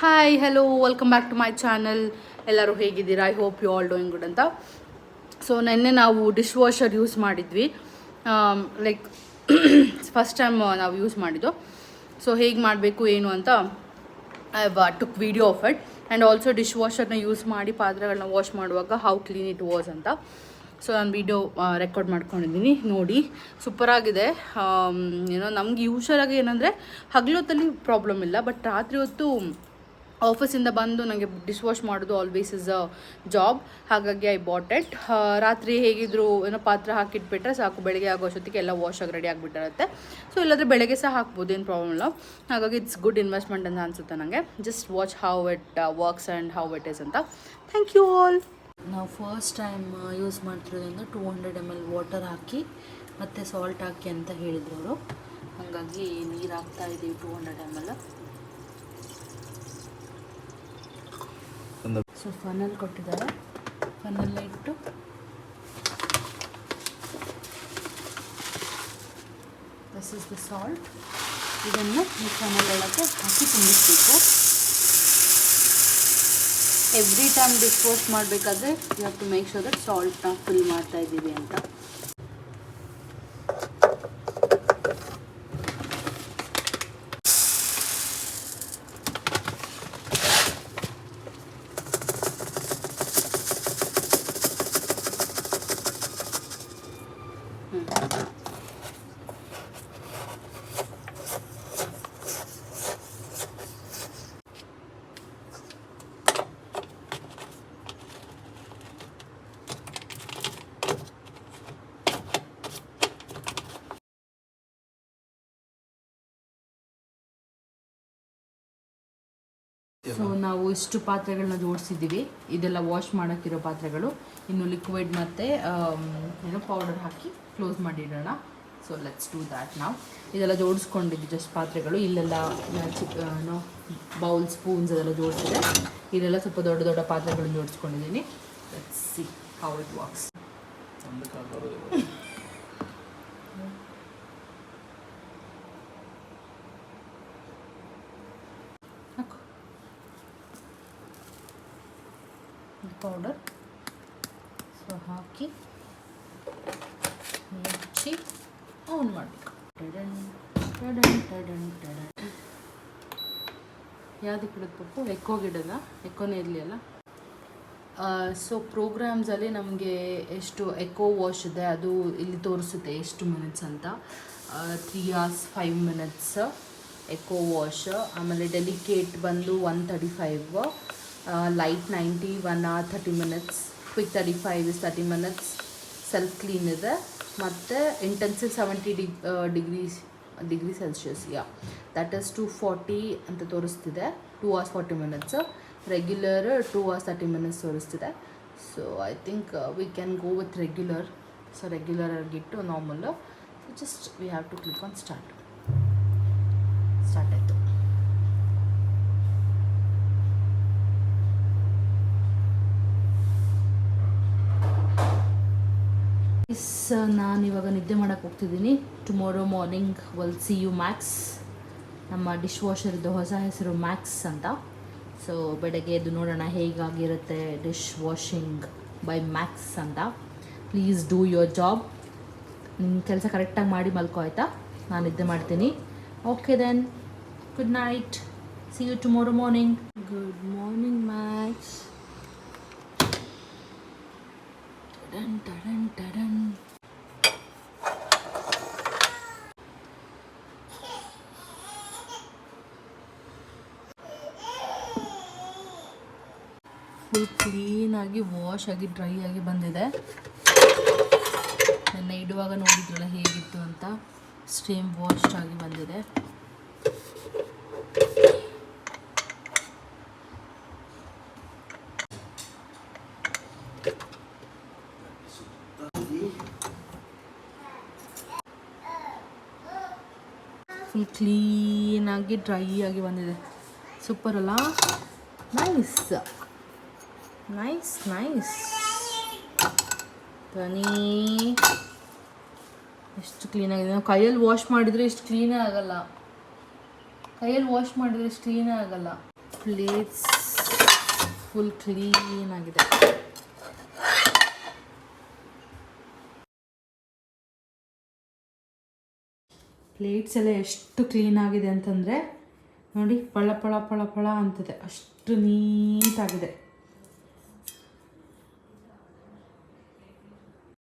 Hi hello welcome back to my channel ಎಲ್ಲರೂ ಹೇಗಿದ್ದೀರಾ? I hope you all doing good ಅಂತ. So ನಿನ್ನೆ ನಾವು ಡಿಶ್ ವಾಷರ್ ಯೂಸ್ ಮಾಡಿದ್ವಿ ಲೈಕ್ ಫಸ್ಟ್ ಟೈಮ್ ನಾವು ಯೂಸ್ ಮಾಡಿದ್ದು. ಸೊ ಹೇಗೆ ಮಾಡಬೇಕು, ಏನು ಅಂತ I took video of it and also dish ವಾಷರ್ನ use ಮಾಡಿ ಪಾತ್ರೆಗಳನ್ನ ವಾಶ್ ಮಾಡುವಾಗ ಹೌ ಕ್ಲೀನ್ ಇಟ್ ವಾಸ್ ಅಂತ. ಸೊ ನಾನು ವಿಡಿಯೋ ರೆಕಾರ್ಡ್ ಮಾಡ್ಕೊಂಡಿದ್ದೀನಿ. ನೋಡಿ ಸೂಪರಾಗಿದೆ ಏನೋ, ನಮ್ಗೆ ಯೂಶ್ವಲಾಗಿ ಏನಂದರೆ, ಹಗಲೊತ್ತಲ್ಲಿ ಪ್ರಾಬ್ಲಮ್ ಇಲ್ಲ. ಬಟ್ ರಾತ್ರಿ ಹೊತ್ತು ಆಫೀಸಿಂದ ಬಂದು ನನಗೆ ಡಿಶ್ ವಾಶ್ ಮಾಡೋದು ಆಲ್ವೇಸ್ ಇಸ್ ಅ ಜಾಬ್ ಹಾಗಾಗಿ ಐ ಬಾಟ್ ಇಟ್ ರಾತ್ರಿ ಹೇಗಿದ್ರು ಏನೋ ಪಾತ್ರೆ ಹಾಕಿಟ್ಬಿಟ್ರೆ ಸಾಕು, ಬೆಳಗ್ಗೆ ಆಗೋ ಅಷ್ಟೊತ್ತಿಗೆ ಎಲ್ಲ ವಾಶ್ ಆಗಿ ರೆಡಿ ಆಗಿಬಿಟ್ಟಿರುತ್ತೆ. ಸೊ ಇಲ್ಲಾಂದರೆ ಬೆಳಗ್ಗೆ ಸಹ ಹಾಕ್ಬೋದು, ಏನು ಪ್ರಾಬ್ಲಮ್ ಇಲ್ಲ. ಹಾಗಾಗಿ ಇಟ್ಸ್ ಗುಡ್ ಇನ್ವೆಸ್ಟ್ಮೆಂಟ್ ಅಂತ ಅನಿಸುತ್ತೆ ನನಗೆ just watch how it works and how it is ಅಂತ. ಥ್ಯಾಂಕ್ ಯು ಆಲ್ ನಾವು first time use ಮಾಡ್ತಿರೋದ್ರಿಂದ two hundred M L water ಹಾಕಿ, ಮತ್ತು ಸಾಲ್ಟ್ ಹಾಕಿ ಅಂತ ಹೇಳಿದ್ರು ಅವರು. ಹಾಗಾಗಿ ನೀರು ಹಾಕ್ತಾ ಇದ್ದೀವಿ two hundred M L so funnel ಕೊಟ್ಟಿದ್ದಾರೆ. ಫನಲ್ ಇಟ್ಟು. ದಿಸ್ ಇಸ್ ದ ಸಾಲ್ಟ್ ಇದನ್ನು ಈ ಫನಲ್ ಒಳಗೆ ಹಾಕಿ ತುಂಬಿಸಬೇಕು. ಎವ್ರಿ ಟೈಮ್ ಡಿಶ್ ಮಾಡಬೇಕಾದ್ರೆ you have to make sure that ಸಾಲ್ಟ್ನ fill ಮಾಡ್ತಾ ಇದ್ದೀವಿ ಅಂತ. ಸೊ ನಾವು ಇಷ್ಟು ಪಾತ್ರೆಗಳನ್ನ ಜೋಡಿಸಿದ್ದೀವಿ. ಇದೆಲ್ಲ ವಾಶ್ ಮಾಡೋಕ್ಕಿರೋ ಪಾತ್ರೆಗಳು. ಇನ್ನು ಲಿಕ್ವಿಡ್ ಮತ್ತು ಏನೋ ಪೌಡರ್ ಹಾಕಿ ಕ್ಲೋಸ್ ಮಾಡಿಡೋಣ. ಸೊ ಲೆಟ್ಸ್ ಡೂ ದ್ಯಾಟ್ ನಾವು ಇದೆಲ್ಲ ಜೋಡಿಸ್ಕೊಂಡಿದ್ದು ಜಸ್ಟ್ ಪಾತ್ರೆಗಳು. ಇಲ್ಲೆಲ್ಲ ಏನೋ ಬೌಲ್ ಸ್ಪೂನ್ಸ್ ಅದೆಲ್ಲ ಜೋಡಿಸಿದೆ. ಇದೆಲ್ಲ ಸ್ವಲ್ಪ ದೊಡ್ಡ ದೊಡ್ಡ ಪಾತ್ರೆಗಳನ್ನ ಜೋಡಿಸ್ಕೊಂಡಿದ್ದೀನಿ. Let's see how it works ಹಾಕು ಪೌಡರ್ ಸೊ ಹಾಕಿ ಮುಚ್ಚಿ ಆನ್ ಮಾಡಬೇಕು. ಟಡನ್ ಟಡನ್ ಟಡನ್ ಯಾವುದಕ್ಕೆ ಇಡೋದು ಪಪ್ಪು? ಎಕ್ಕೋಗಿಡೋದ ಎಕ್ಕೋನೇ ಇರಲಿ ಅಲ್ಲ ಸೊ ಪ್ರೋಗ್ರಾಮ್ಸಲ್ಲಿ ನಮಗೆ ಎಷ್ಟು ಎಕೋ ವಾಶ್ ಇದೆ, ಅದು ಇಲ್ಲಿ ತೋರಿಸುತ್ತೆ ಎಷ್ಟು ಮಿನಿಟ್ಸ್ ಅಂತ. Three hours five minutes eco wash. ಆಮೇಲೆ ಡೆಲಿಕೇಟ್ ಬಂದು one thirty five light ninety one or thirty minutes quick thirty five is thirty minutes self clean ಇದೆ ಮತ್ತು intensive seventy dig degree degree Celsius yeah that is two forty ಅಂತ ತೋರಿಸ್ತಿದೆ. Two hours forty minutes regular two hours thirty minutes ತೋರಿಸ್ತಿದೆ. So I think we can go with regular so regular ಆಗಿಟ್ಟು normal so just we have to click on start start ಆಯಿತು. Yes ನಾನು ಇವಾಗ ನಿದ್ದೆ ಮಾಡೋಕೆ ಹೋಗ್ತಿದ್ದೀನಿ. Tomorrow morning we'll see you Max ನಮ್ಮ dish ವಾಷರ್ದು ಹೊಸ ಹೆಸರು ಮ್ಯಾಕ್ಸ್ ಅಂತ. ಸೊ ಬೆಳಗ್ಗೆ ಎದ್ದು ನೋಡೋಣ ಹೇಗಾಗಿರುತ್ತೆ ಡಿಶ್ ವಾಷಿಂಗ್ ಬೈ ಮ್ಯಾಕ್ಸ್ ಅಂತ. ಪ್ಲೀಸ್ ಡೂ ಯುವರ್ ಜಾಬ್ ನಿಮ್ಮ ಕೆಲಸ ಕರೆಕ್ಟಾಗಿ ಮಾಡಿ ಮಲ್ಕೋ, ಆಯಿತಾ? ನಾನು ನಿದ್ದೆ ಮಾಡ್ತೀನಿ. Okay then good night see you tomorrow morning good morning Max ಟಡನ್ ಟಡನ್ ಟಡನ್ ಫುಲ್ ಕ್ಲೀನಾಗಿ ವಾಶ್ ಆಗಿ ಡ್ರೈ ಆಗಿ ಬಂದಿದೆ. ನನ್ನ ಇಡುವಾಗ ನೋಡಿದ್ರಲ್ಲ ಹೇಗಿತ್ತು ಅಂತ. ಸ್ಟೀಮ್ ವಾಶ್ ಆಗಿ ಬಂದಿದೆ. ಫುಲ್ ಕ್ಲೀನಾಗಿ ಡ್ರೈ ಆಗಿ ಬಂದಿದೆ. ಸೂಪರ್ ಅಲ್ಲ? ನೈಸ್ ನೈಸ್ ನೈಸ್ ತನಿ, ಎಷ್ಟು ಕ್ಲೀನಾಗಿದೆ ನಾವು ಕೈಯಲ್ಲಿ ವಾಶ್ ಮಾಡಿದರೆ ಇಷ್ಟು ಕ್ಲೀನೇ ಆಗಲ್ಲ. ಕೈಯಲ್ಲಿ ವಾಶ್ ಮಾಡಿದರೆ ಇಷ್ಟು ಕ್ಲೀನೇ ಆಗಲ್ಲ. ಪ್ಲೇಟ್ಸ್ ಫುಲ್ ಕ್ಲೀನ್ ಆಗಿದೆ. ಪ್ಲೇಟ್ಸ್ ಎಲ್ಲ ಎಷ್ಟು ಕ್ಲೀನ್ ಆಗಿದೆ ಅಂತಂದರೆ, ನೋಡಿ, ಪಳ ಪಳ ಪಳ ಪಳ ಅಂತಿದೆ. ಅಷ್ಟು ನೀಟಾಗಿದೆ